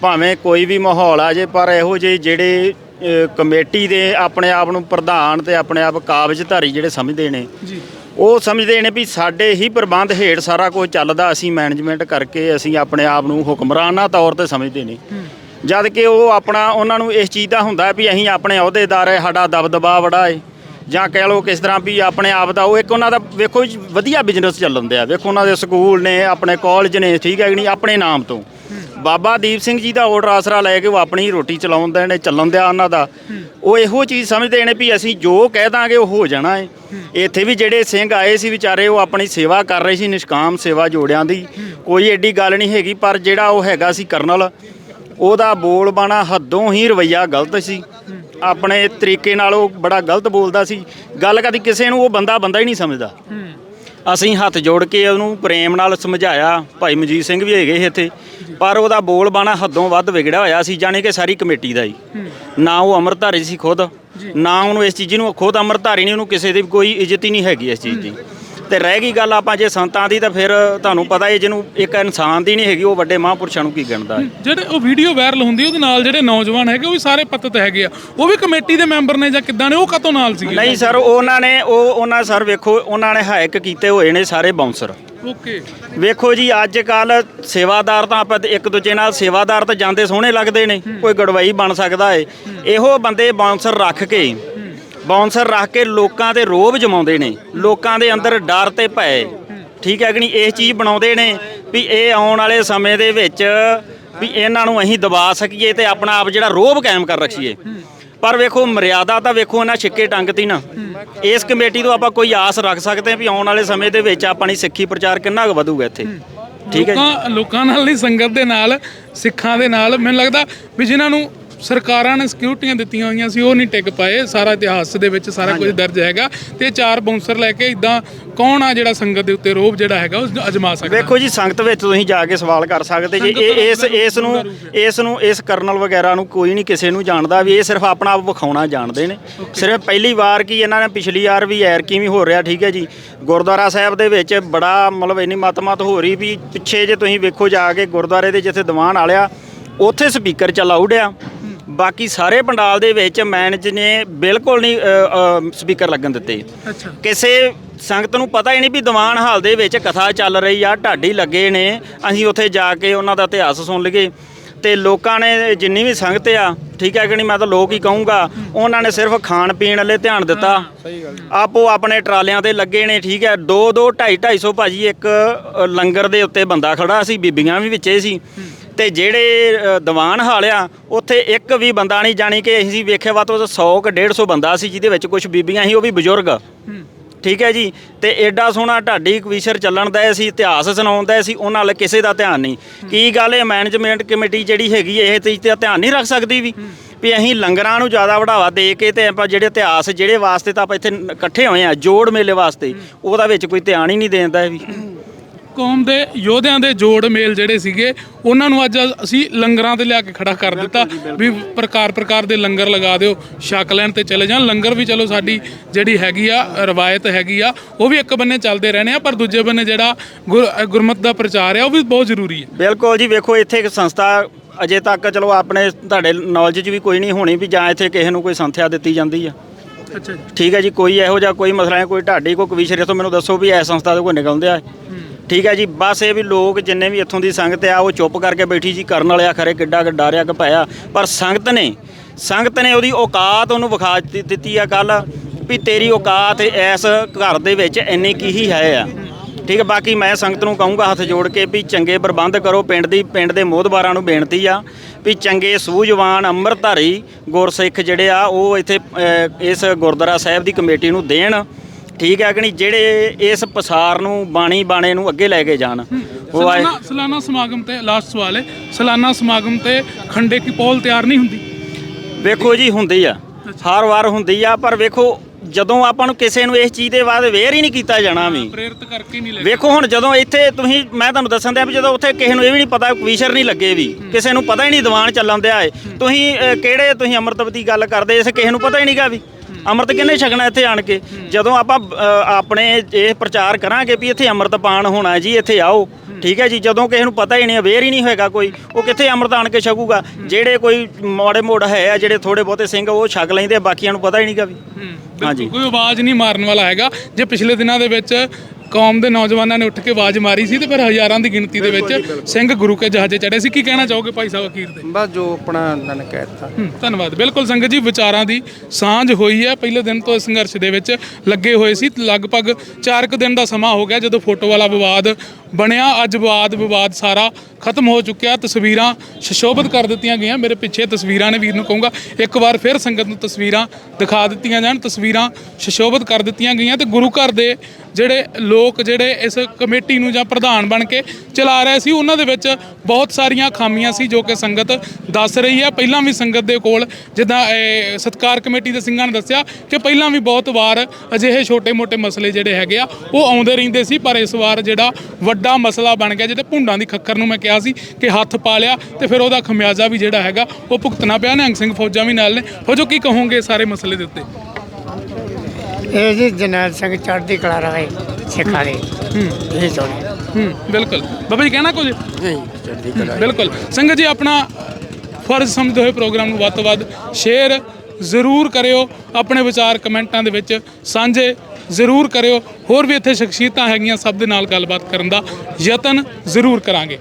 ਭਾਵੇਂ ਕੋਈ ਵੀ ਮਾਹੌਲ ਆ ਜੇ ਪਰ ਇਹੋ ਜਿਹੇ ਜਿਹੜੇ ਕਮੇਟੀ ਦੇ ਆਪਣੇ ਆਪ ਨੂੰ ਪ੍ਰਧਾਨ ਤੇ ਆਪਣੇ ਆਪ ਕਾਬਜ਼ਧਾਰੀ ਜਿਹੜੇ ਸਮਝਦੇ ਨੇ ਜੀ। ਉਹ ਸਮਝਦੇ ਨੇ ਵੀ ਸਾਡੇ ਹੀ ਪ੍ਰਬੰਧ ਹੇਠ ਸਾਰਾ ਕੁਝ ਚੱਲਦਾ ਅਸੀਂ ਮੈਨੇਜਮੈਂਟ ਕਰਕੇ ਅਸੀਂ ਆਪਣੇ ਆਪ ਨੂੰ ਹੁਕਮਰਾਨਾਂ ਤੌਰ ਤੇ ਸਮਝਦੇ ਨੇ। ਜਦ ਕਿ ਉਹ ਆਪਣਾ ਉਹਨਾਂ ਨੂੰ ਇਸ ਚੀਜ਼ ਦਾ ਹੁੰਦਾ ਵੀ ਅਸੀਂ ਆਪਣੇ ਅਹੁਦੇਦਾਰ ਹੈ ਸਾਡਾ ਦਬਦਬਾ ਬੜਾ ਹੈ। ਜਾਂ ਕਹਿ ਲਓ ਕਿਸ ਤਰ੍ਹਾਂ ਵੀ ਆਪਣੇ ਆਪ ਦਾ ਉਹ ਇੱਕ ਉਹਨਾਂ ਦਾ ਵੇਖੋ ਵਧੀਆ ਬਿਜ਼ਨਸ ਚੱਲਣ ਦਿਆ। ਵੇਖੋ ਉਹਨਾਂ ਦੇ ਸਕੂਲ ਨੇ ਆਪਣੇ ਕਾਲਜ ਨੇ ਠੀਕ ਹੈ ਕਿ ਨਹੀਂ ਆਪਣੇ ਨਾਮ ਤੋਂ। ਬਾਬਾ ਦੀਪ ਸਿੰਘ ਜੀ ਦਾ ਆਰਡਰ ਆਸਰਾ ਲੈ ਕੇ ਉਹ ਆਪਣੀ ਰੋਟੀ ਚਲਾਉਂਦੇ ਨੇ, ਚੱਲਣ ਦਿਆ ਉਹਨਾਂ ਦਾ। ਉਹ ਇਹੋ ਚੀਜ਼ ਸਮਝਦੇ ਨੇ ਵੀ ਅਸੀਂ ਜੋ ਕਹਿ ਦਾਂਗੇ ਉਹ ਹੋ ਜਾਣਾ ਹੈ ਇੱਥੇ ਵੀ ਜਿਹੜੇ ਸਿੰਘ ਆਏ ਸੀ ਵਿਚਾਰੇ, ਉਹ ਆਪਣੀ ਸੇਵਾ ਕਰ ਰਹੇ ਸੀ, ਨਿਸ਼ਕਾਮ ਸੇਵਾ ਜੋੜਿਆਂ ਦੀ। ਕੋਈ ਐਡੀ ਗੱਲ ਨਹੀਂ ਹੈਗੀ, ਪਰ ਜਿਹੜਾ ਉਹ ਹੈਗਾ ਸੀ ਕਰਨਲ, ਉਹਦਾ ਬੋਲ ਬਾਣਾ ਹੱਦੋਂ ਹੀ ਰਵਈਆ ਗਲਤ ਸੀ। ਆਪਣੇ ਤਰੀਕੇ ਨਾਲ ਉਹ ਬੜਾ ਗਲਤ ਬੋਲਦਾ ਸੀ। ਗੱਲ ਕਦੀ ਕਿਸੇ ਨੂੰ ਉਹ ਬੰਦਾ ਬੰਦਾ ਹੀ ਨਹੀਂ ਸਮਝਦਾ। ਅਸੀਂ ਹੱਥ ਜੋੜ ਕੇ ਉਹਨੂੰ ਪ੍ਰੇਮ ਨਾਲ ਸਮਝਾਇਆ। ਭਾਈ ਮਨਜੀਤ ਸਿੰਘ ਵੀ ਹੈਗੇ ਸੀ ਇੱਥੇ। ਪਰ ਉਹਦਾ ਬੋਲ ਬਾਣਾ ਹੱਦੋਂ ਵੱਧ ਵਿਗੜਿਆ ਹੋਇਆ ਸੀ ਜਾਣੀ ਕਿ ਸਾਰੀ ਕਮੇਟੀ ਦਾ ਹੀ। ਨਾ ਉਹ ਅੰਮ੍ਰਿਤਧਾਰੀ ਸੀ ਖੁਦ ਨਾ ਉਹਨੂੰ ਇਸ ਚੀਜ਼ ਨੂੰ ਖੁਦ ਅੰਮ੍ਰਿਤਧਾਰੀ ਨਹੀਂ ਉਹਨੂੰ ਕਿਸੇ ਦੀ ਕੋਈ ਇੱਜ਼ਤ ਹੀ ਨਹੀਂ ਹੈਗੀ ਇਸ ਚੀਜ਼ ਦੀ। ਤੇ ਰਹਿ ਗਈ ਗੱਲ ਆਪਾਂ ਜੇ ਸੰਤਾਂ ਦੀ ਤਾਂ ਫਿਰ ਤੁਹਾਨੂੰ ਪਤਾ ਹੈ ਜਿਹਨੂੰ ਇੱਕ ਇਨਸਾਨ ਦੀ ਨਹੀਂ ਹੈਗੀ ਉਹ ਵੱਡੇ ਮਹਾਂਪੁਰਸ਼ਾਂ ਨੂੰ ਕੀ ਗਿਣਦਾ ਹੈ? ਜਿਹੜੇ ਉਹ ਵੀਡੀਓ ਵਾਇਰਲ ਹੁੰਦੀ ਉਹਦੇ ਨਾਲ ਜਿਹੜੇ ਨੌਜਵਾਨ ਹੈਗੇ ਉਹ ਵੀ ਸਾਰੇ ਪਤਤ ਹੈਗੇ ਆ। ਉਹ ਵੀ ਕਮੇਟੀ ਦੇ ਮੈਂਬਰ ਨੇ ਜਾਂ ਕਿੱਦਾਂ ਨੇ ਉਹ ਕਤੋਂ ਨਾਲ ਸੀਗੇ? ਨਹੀਂ ਸਰ ਉਹਨਾਂ ਨੇ ਉਹ ਉਹਨਾਂ ਸਰ ਵੇਖੋ ਉਹਨਾਂ ਨੇ ਹਾਇਕ ਕੀਤੇ ਹੋਏ ਨੇ ਸਾਰੇ ਬਾਉਂਸਰ ਓਕੇ ਵੇਖੋ ਜੀ ਅੱਜ ਕੱਲ ਸੇਵਾਦਾਰ ਤਾਂ ਆਪਾਂ ਇੱਕ ਦੂਜੇ ਨਾਲ ਸੇਵਾਦਾਰ ਤਾਂ ਜਾਂਦੇ ਸੋਹਣੇ ਲੱਗਦੇ ਨੇ ਕੋਈ ਗੜਵਾਈ ਬਣ ਸਕਦਾ ਏ। ਇਹੋ ਬੰਦੇ ਬਾਉਂਸਰ ਰੱਖ ਕੇ ਬਾਉਂਸਰ ਰੱਖ ਕੇ ਲੋਕਾਂ ਦੇ ਰੋਬ ਜਮਾਉਂਦੇ ਨੇ। ਲੋਕਾਂ ਦੇ ਅੰਦਰ ਡਰ ਤੇ ਭੈ। ਠੀਕ ਹੈ ਕਿ ਨਹੀਂ? ਇਹ ਚੀਜ਼ ਬਣਾਉਂਦੇ ਨੇ ਵੀ ਇਹ ਆਉਣ ਵਾਲੇ ਸਮੇਂ ਦੇ ਵਿੱਚ ਵੀ ਇਹਨਾਂ ਨੂੰ ਅਸੀਂ ਦਬਾ ਸਕੀਏ ਤੇ ਆਪਣਾ ਆਪ ਜਿਹੜਾ ਰੋਬ ਕਾਇਮ ਕਰ ਰੱਖੀਏ। ਪਰ ਵੇਖੋ, ਮਰਿਆਦਾ ਤਾਂ ਵੇਖੋ ਇਹਨਾਂ ਛਿੱਕੇ ਟੰਗਤੀ ਨਾ। ਇਸ ਕਮੇਟੀ ਤੋਂ ਆਪਾਂ ਕੋਈ ਆਸ ਰੱਖ ਸਕਦੇ ਹਾਂ ਵੀ ਆਉਣ ਵਾਲੇ ਸਮੇਂ ਦੇ ਵਿੱਚ ਆਪਣੀ ਸਿੱਖੀ ਪ੍ਰਚਾਰ ਕਿੰਨਾ ਕੁ ਵਧੂਗਾ ਇੱਥੇ। ਠੀਕ ਹੈ ਲੋਕਾਂ ਲੋਕਾਂ ਨਾਲ ਨਹੀਂ, ਸੰਗਤ ਦੇ ਨਾਲ, ਸਿੱਖਾਂ ਦੇ ਨਾਲ। ਮੈਨੂੰ ਲੱਗਦਾ ਵੀ ਜਿਨ੍ਹਾਂ ਨੂੰ ਸਰਕਾਰਾਂ ਨੇ ਸਿਕਿਉਰਟੀਆਂ ਦਿੱਤੀਆਂ ਹੋਈਆਂ ਸੀ ਉਹ ਨਹੀਂ ਟਿਕ ਪਾਏ। ਸਾਰਾ ਇਤਿਹਾਸ ਦੇ ਵਿੱਚ ਸਾਰਾ ਕੁਝ ਦਰਜ ਹੈਗਾ ਤੇ ਚਾਰ ਬਾਉਂਸਰ ਲੈ ਕੇ ਇਦਾਂ ਕੌਣ ਆ ਜਿਹੜਾ ਸੰਗਤ ਦੇ ਉੱਤੇ ਰੋਬ ਜਿਹੜਾ ਹੈਗਾ ਉਹ ਅਜਮਾ ਸਕਦਾ। ਵੇਖੋ ਜੀ ਸੰਗਤ ਵਿੱਚ ਤੁਸੀਂ ਜਾ ਕੇ ਸਵਾਲ ਕਰ ਸਕਦੇ ਜੀ। ਇਹ ਇਸ ਇਸ ਨੂੰ ਇਸ ਨੂੰ ਇਸ ਕਰਨਲ ਵਗੈਰਾ ਨੂੰ ਕੋਈ ਨਹੀਂ ਕਿਸੇ ਨੂੰ ਜਾਣਦਾ ਵੀ ਇਹ ਸਿਰਫ ਆਪਣਾ ਆਪ ਵਿਖਾਉਣਾ ਜਾਣਦੇ ਨੇ। ਸਿਰਫ ਪਹਿਲੀ ਵਾਰ ਕੀ ਇਹਨਾਂ ਨੇ ਪਿਛਲੀ ਵਾਰ ਵੀ ਐਰਕੀ ਵੀ ਹੋ ਰਿਹਾ ਠੀਕ ਹੈ ਜੀ। ਗੁਰਦੁਆਰਾ ਸਾਹਿਬ ਦੇ ਵਿੱਚ ਬੜਾ ਮਤਲਬ ਇੰਨੀ ਮਤਮਤ ਹੋ ਰਹੀ ਵੀ ਪਿੱਛੇ ਜੇ ਤੁਸੀਂ ਵੇਖੋ ਜਾ ਕੇ ਗੁਰਦੁਆਰੇ ਦੇ ਜਿੱਥੇ ਦੀਵਾਨ ਆਲਿਆ ਉੱਥੇ ਸਪੀਕਰ ਉਡਿਆ ਬਾਕੀ ਸਾਰੇ ਪੰਡਾਲ ਦੇ ਵਿੱਚ ਮੈਨੇਜ ਨੇ ਬਿਲਕੁਲ ਨਹੀਂ ਸਪੀਕਰ ਲੱਗਣ ਦਿੱਤੇ। ਅੱਛਾ। ਕਿਸੇ ਸੰਗਤ ਨੂੰ ਪਤਾ ਹੀ ਨਹੀਂ ਵੀ ਦੀਵਾਨ ਹਾਲ ਦੇ ਵਿੱਚ ਕਥਾ ਚੱਲ ਰਹੀ ਆ ਢਾਡੀ ਲੱਗੇ ਨੇ। ਅਸੀਂ ਉੱਥੇ ਜਾ ਕੇ ਉਹਨਾਂ ਦਾ ਇਤਿਹਾਸ ਸੁਣ ਲਈਏ। ਤੇ ਲੋਕਾਂ ਨੇ ਜਿੰਨੀ ਵੀ ਸੰਗਤ ਆ ਠੀਕ ਹੈ ਕਿ ਨਹੀਂ ਮੈਂ ਤਾਂ ਲੋਕ ਹੀ ਕਹੂੰਗਾ ਉਹਨਾਂ ਨੇ ਸਿਰਫ ਖਾਣ ਪੀਣ ਵੱਲੇ ਧਿਆਨ ਦਿੱਤਾ। ਆਪੋ ਆਪਣੇ ਟਰਾਲਿਆਂ ਤੇ ਲੱਗੇ ਨੇ ਠੀਕ ਹੈ 2 2 2.5 250 ਭਾਜੀ ਇੱਕ ਲੰਗਰ ਦੇ ਉੱਤੇ ਬੰਦਾ ਖੜਾ ਸੀ ਬੀਬੀਆਂ ਵੀ ਵਿੱਚੇ ਸੀ। ਤੇ ਜਿਹੜੇ ਦੀਵਾਨ ਹਾਲ ਆ ਉੱਥੇ ਇੱਕ ਵੀ ਬੰਦਾ ਨਹੀਂ ਜਾਣੀ ਕਿ ਅਸੀਂ ਵੇਖਿਆ ਵਾ ਤਾਂ 100 ਕ 150 ਬੰਦਾ ਸੀ ਜਿਹਦੇ ਵਿੱਚ ਕੁਝ ਬੀਬੀਆਂ ਸੀ ਉਹ ਵੀ ਬਜ਼ੁਰਗ। ਠੀਕ ਹੈ ਜੀ, ਤੇ ਐਡਾ ਸੋਹਣਾ ਢਾਡੀ ਕਵੀਸ਼ਰ ਚੱਲਣ ਦਾ ਸੀ, ਇਤਿਹਾਸ ਸੁਣਾਉਂਦਾ ਸੀ, ਉਹਨਾਂ ਵੱਲ ਕਿਸੇ ਦਾ ਧਿਆਨ ਨਹੀਂ। ਕੀ ਗੱਲ ਇਹ ਮੈਨੇਜਮੈਂਟ ਕਮੇਟੀ ਜਿਹੜੀ ਹੈਗੀ ਇਹ ਤੇ ਤੇ ਧਿਆਨ ਨਹੀਂ ਰੱਖ ਸਕਦੀ ਵੀ? ਵੀ ਅਸੀਂ ਲੰਗਰਾਂ ਨੂੰ ਜ਼ਿਆਦਾ ਵਧਾਵਾ ਦੇ ਕੇ ਤੇ ਆਪਾਂ ਜਿਹੜੇ ਇਤਿਹਾਸ ਜਿਹੜੇ ਵਾਸਤੇ ਤਾਂ ਆਪਾਂ ਇੱਥੇ ਇਕੱਠੇ ਹੋਏ ਆ, ਜੋੜ ਮੇਲੇ ਵਾਸਤੇ, ਉਹਦਾ ਵਿੱਚ ਕੋਈ ਧਿਆਨ ਹੀ ਨਹੀਂ ਦੇਂਦਾ ਵੀ। ਕੌਮ ਦੇ ਯੋਧਿਆਂ ਦੇ ਜੋੜ ਮੇਲ ਜਿਹੜੇ ਸੀਗੇ ਉਹਨਾਂ ਨੂੰ ਅੱਜ ਅਸੀਂ ਲੰਗਰਾਂ ਤੇ ਲਿਆ ਕੇ ਖੜਾ ਕਰ ਦਿੱਤਾ ਵੀ ਪ੍ਰਕਾਰ ਪ੍ਰਕਾਰ ਦੇ ਲੰਗਰ ਲਗਾ ਦਿਓ ਛਕ ਲੈਣ ਤੇ ਚਲੇ ਜਾਣ। ਲੰਗਰ ਵੀ ਚਲੋ ਸਾਡੀ ਜਿਹੜੀ ਹੈਗੀ ਆ ਰਵਾਇਤ ਹੈਗੀ ਆ ਉਹ ਵੀ ਇੱਕ ਬੰਨੇ ਚੱਲਦੇ ਰਹਿਣੇ ਆ ਪਰ ਦੂਜੇ ਬੰਨੇ ਜਿਹੜਾ ਗੁਰਮਤ ਦਾ ਪ੍ਰਚਾਰ ਆ ਉਹ ਵੀ ਬਹੁਤ ਜ਼ਰੂਰੀ ਹੈ ਬਿਲਕੁਲ ਜੀ ਵੇਖੋ ਇੱਥੇ ਇੱਕ ਸੰਸਥਾ ਅਜੇ ਤੱਕ ਚਲੋ ਆਪਣੇ ਤੁਹਾਡੇ ਨੌਲੇਜ 'ਚ ਵੀ ਕੋਈ ਨਹੀਂ ਹੋਣੀ ਵੀ ਜਾਂ ਇੱਥੇ ਕਿਸੇ ਨੂੰ ਕੋਈ ਸੰਥਿਆ ਦਿੱਤੀ ਜਾਂਦੀ ਆ। ਅੱਛਾ ਜੀ। ਠੀਕ ਹੈ ਜੀ ਕੋਈ ਇਹੋ ਜਿਹਾ ਕੋਈ ਮਸਲਾ ਹੈ ਕੋਈ ਢਾਡੀ ਕੋਈ ਕਵੀਸ਼ਰ ਇੱਥੋਂ ਮੈਨੂੰ ਦੱਸੋ ਵੀ ਇਸ ਸੰਸਥਾ ਤੋਂ ਕੋਈ ਨਿਕਲਦੇ ਆ। ਠੀਕ ਹੈ ਜੀ, ਬਸ ਇਹ ਵੀ ਲੋਕ ਜਿੰਨੇ ਵੀ ਇੱਥੋਂ ਦੀ ਸੰਗਤ ਆ, ਉਹ ਚੁੱਪ ਕਰਕੇ ਬੈਠੀ ਜੀ, ਕਰਨ ਵਾਲਿਆ ਖਰੇ ਕਿੱਡਾ ਕਿ ਡਾਰਿਆ ਕਿ ਪਾਇਆ ਪਰ ਸੰਗਤ ਨੇ ਸੰਗਤ ਨੇ ਉਹਦੀ ਔਕਾਤ ਉਹਨੂੰ ਵਿਖਾ ਦਿੱਤੀ- ਆ ਕੱਲ ਵੀ ਤੇਰੀ ਔਕਾਤ ਇਸ ਘਰ ਦੇ ਵਿੱਚ ਇੰਨੀ ਕੀ ਹੀ ਹੈ ਆ। ਠੀਕ ਹੈ, ਬਾਕੀ ਮੈਂ ਸੰਗਤ ਨੂੰ ਕਹੂੰਗਾ ਹੱਥ ਜੋੜ ਕੇ ਵੀ ਚੰਗੇ ਪ੍ਰਬੰਧ ਕਰੋ, ਪਿੰਡ ਦੀ, ਪਿੰਡ ਦੇ ਮੋਹਦਬਾਰਾਂ ਨੂੰ ਬੇਨਤੀ ਆ ਵੀ ਚੰਗੇ ਸੂਝਵਾਨ ਅੰਮ੍ਰਿਤਧਾਰੀ ਗੁਰਸਿੱਖ ਜਿਹੜੇ ਆ, ਉਹ ਇੱਥੇ ਇਸ ਗੁਰਦੁਆਰਾ ਸਾਹਿਬ ਦੀ ਕਮੇਟੀ ਨੂੰ ਦੇਣ। ਠੀਕ ਹੈ ਕਿ ਨਹੀਂ? ਜਿਹੜੇ ਇਸ ਪਸਾਰ ਨੂੰ ਬਾਣੀ ਬਾਣੇ ਨੂੰ ਅੱਗੇ ਲੈ ਕੇ ਜਾਣ। ਉਹ ਆਏ ਸਾਲਾਨਾ ਸਾਲਾਨਾ ਸਮਾਗਮ ਤੇ ਲਾਸਟ ਸਵਾਲ ਹੈ। ਸਾਲਾਨਾ ਸਮਾਗਮ ਤੇ ਖੰਡੇ ਕੀ ਪੌਲ ਤਿਆਰ ਨਹੀਂ ਹੁੰਦੀ? ਵੇਖੋ ਜੀ ਹੁੰਦੀ ਆ। ਹਰ ਵਾਰ ਹੁੰਦੀ ਆ ਪਰ ਵੇਖੋ ਜਦੋਂ ਆਪਾਂ ਨੂੰ ਕਿਸੇ ਨੂੰ ਇਸ ਚੀਜ਼ ਦੇ ਬਾਅਦ ਵੇਰ ਹੀ ਨਹੀਂ ਕੀਤਾ ਜਾਣਾ ਵੀ। ਪ੍ਰੇਰਿਤ ਕਰਕੇ ਨਹੀਂ ਲੈ ਵੇਖੋ ਹੁਣ ਜਦੋਂ ਇੱਥੇ ਤੁਸੀਂ ਮੈਂ ਤੁਹਾਨੂੰ ਦੱਸਣ ਦਿਆ ਵੀ ਜਦੋਂ ਉੱਥੇ ਕਿਸੇ ਨੂੰ ਇਹ ਵੀ ਨਹੀਂ ਪਤਾ ਕਵੀਸ਼ਰ ਨਹੀਂ ਲੱਗੇ ਵੀ। ਕਿਸੇ ਨੂੰ ਪਤਾ ਹੀ ਨਹੀਂ ਦੀਵਾਨ ਚੱਲਣ ਦਿਆ ਏ। ਤੁਸੀਂ ਕਿਹੜੇ ਤੁਸੀਂ ਅੰਮ੍ਰਿਤ ਦੀ ਗੱਲ ਕਰਦੇ ਇਸ ਕਿਸੇ ਨੂੰ ਪਤਾ ਹੀ ਨਹੀਂਗਾ ਵੀ। ਅੰਮ੍ਰਿਤ ਕਿੰਨੇ ਛਕਣਾ ਇੱਥੇ ਆਣ ਕੇ? ਜਦੋਂ ਆਪਾਂ ਆਪਣੇ ਇਹ ਪ੍ਰਚਾਰ ਕਰਾਂਗੇ ਵੀ ਇੱਥੇ ਅੰਮ੍ਰਿਤ ਪਾਣ ਹੋਣਾ ਜੀ ਇੱਥੇ ਆਓ। ਠੀਕ ਹੈ ਜੀ ਜਦੋਂ ਕਿਸੇ ਨੂੰ ਪਤਾ ਹੀ ਨਹੀਂ ਅਵੇਅਰ ਹੀ ਨਹੀਂ ਹੋਏਗਾ ਕੋਈ ਉਹ ਕਿੱਥੇ ਅੰਮ੍ਰਿਤ ਆਣ ਕੇ ਛਕੂਗਾ? ਜਿਹੜੇ ਕੋਈ ਮਾੜੇ ਮੋੜ ਹੈ ਆ ਜਿਹੜੇ ਥੋੜੇ ਬਹੁਤੇ ਸਿੰਘ ਉਹ ਛਕ ਲੈਂਦੇ ਬਾਕੀਆਂ ਨੂੰ ਪਤਾ ਹੀ ਨਹੀਂਗਾ ਵੀ। ਹਾਂਜੀ। ਹਾਂਜੀ। ਕੋਈ ਆਵਾਜ਼ ਨਹੀਂ ਮਾਰਨ ਵਾਲਾ ਹੈਗਾ। ਜੇ ਪਿਛਲੇ ਦਿਨਾਂ ਦੇ ਵਿੱਚ ਕੌਮ ਦੇ ਨੌਜਵਾਨਾਂ ਨੇ ਉੱਠ ਕੇ ਆਵਾਜ਼ ਮਾਰੀ ਸੀ ਤੇ ਫਿਰ ਹਜ਼ਾਰਾਂ ਦੀ ਗਿਣਤੀ ਦੇ ਵਿੱਚ ਸਿੰਘ ਗੁਰੂ ਕੇ ਜਹਾਜ਼ੇ ਚੜੇ ਸੀ। ਕੀ ਕਹਿਣਾ ਚਾਹੋਗੇ ਭਾਈ ਸਾਹਿਬ ਅਖੀਰ ਤੇ? ਬਸ ਜੋ ਆਪਣਾ ਉਹਨਾਂ ਨੇ ਕਹਿ ਦਿੱਤਾ। ਹੂੰ, ਧੰਨਵਾਦ। ਬਿਲਕੁਲ ਸੰਗਤ ਜੀ ਵਿਚਾਰਾਂ ਦੀ ਸਾਂਝ ਹੋਈ ਹੈ। ਪਹਿਲੇ ਦਿਨ ਤੋਂ ਇਸ ਸੰਘਰਸ਼ ਦੇ ਵਿੱਚ ਲੱਗੇ ਹੋਏ ਸੀ। ਲਗਭਗ 4 ਕੁ ਦਿਨ ਦਾ ਸਮਾਂ ਹੋ ਗਿਆ ਜਦੋਂ ਫੋਟੋ ਵਾਲਾ ਵਿਵਾਦ ਬਣਿਆ। ਅੱਜ ਵਿਵਾਦ ਵਿਵਾਦ ਸਾਰਾ ਖਤਮ ਹੋ ਚੁੱਕਿਆ। ਤਸਵੀਰਾਂ ਸ਼ਸ਼ੋਭਤ ਕਰ ਦਿੱਤੀਆਂ ਗਈਆਂ। ਮੇਰੇ ਪਿੱਛੇ ਤਸਵੀਰਾਂ ਨੇ ਵੀਰ ਨੂੰ ਕਹੂੰਗਾ ਇੱਕ ਵਾਰ ਫਿਰ ਸੰਗਤ ਨੂੰ ਤਸਵੀਰਾਂ ਦਿਖਾ ਦਿੱਤੀਆਂ ਜਾਣ। ਤਸਵੀਰਾਂ ਸ਼ਸ਼ੋਭਤ ਕਰ ਦਿੱਤੀਆਂ ਗਈਆਂ ਤੇ ਗੁਰੂ ਘਰ ਦੇ ਜਿਹੜੇ ਲੋਕ ਜਿਹੜੇ ਇਸ ਕਮੇਟੀ ਨੂੰ ਜਾਂ ਪ੍ਰਧਾਨ ਬਣ ਕੇ ਚਲਾ ਰਹੇ ਸੀ, ਉਹਨਾਂ ਦੇ ਵਿੱਚ ਬਹੁਤ ਸਾਰੀਆਂ ਖਾਮੀਆਂ ਸੀ ਜੋ ਕਿ ਸੰਗਤ ਦੱਸ ਰਹੀ ਹੈ। ਪਹਿਲਾਂ ਵੀ ਸੰਗਤ ਦੇ ਕੋਲ ਜਿੱਦਾਂ, ਇਹ ਸਤਕਾਰ ਕਮੇਟੀ ਦੇ ਸਿੰਘਾਂ ਨੇ ਦੱਸਿਆ ਕਿ ਪਹਿਲਾਂ ਵੀ ਬਹੁਤ ਵਾਰ ਅਜਿਹੇ ਛੋਟੇ-ਮੋਟੇ ਮਸਲੇ ਜਿਹੜੇ ਹੈਗੇ ਆ, ਉਹ ਆਉਂਦੇ ਰਹਿੰਦੇ ਸੀ, ਪਰ ਇਸ ਵਾਰ ਜਿਹੜਾ ਵੱਡਾ ਮਸਲਾ ਬਣ ਗਿਆ ਜਿਹੜੇ ਭੁੰਡਾਂ ਦੀ ਖੱਖਰ ਨੂੰ ਮੈਂ ਕਿਹਾ ਸੀ ਕਿ ਹੱਥ ਪਾ ਲਿਆ ਤੇ ਫਿਰ ਉਹਦਾ ਖਮਿਆਜ਼ਾ ਵੀ ਜਿਹੜਾ ਹੈਗਾ, ਉਹ ਭੁਗਤਣਾ ਪਿਆ। ਨਿਹੰਗ ਸਿੰਘ ਫੌਜਾਂ ਵੀ ਨਾਲ ਨੇ। ਫੌਜੋ, ਕੀ ਕਹੋਗੇ ਸਾਰੇ ਮਸਲੇ ਦੇ ਉੱਤੇ? ਇਹ ਜੀ ਜਨਰਲ ਸਿੰਘ ਚੜ੍ਹਦੀ ਕਲਾ ਰਹੇ ਸਿੱਖਾਂ ਦੇ ਇਹ ਚਾਹੁੰਦੇ ਹੂੰ। ਬਿਲਕੁਲ। ਬਾਬਾ ਜੀ ਕਹਿਣਾ ਕੁਝ? ਨਹੀਂ ਚੜ੍ਹਦੀ ਕਲਾ ਬਿਲਕੁਲ। ਸੰਗਤ ਜੀ ਆਪਣਾ ਫਰਜ਼ ਸਮਝਦੇ ਹੋਏ ਪ੍ਰੋਗਰਾਮ ਨੂੰ ਵੱਧ ਤੋਂ ਵੱਧ ਸ਼ੇਅਰ ਜ਼ਰੂਰ ਕਰਿਓ। ਆਪਣੇ ਵਿਚਾਰ ਕਮੈਂਟਾਂ ਦੇ ਵਿੱਚ ਸਾਂਝੇ ਜ਼ਰੂਰ ਕਰਿਓ। ਹੋਰ ਵੀ ਇੱਥੇ ਸ਼ਖਸੀਅਤਾਂ ਹੈਗੀਆਂ ਸਭ ਦੇ ਨਾਲ ਗੱਲਬਾਤ ਕਰਨ ਦਾ ਯਤਨ ਜ਼ਰੂਰ ਕਰਾਂਗੇ।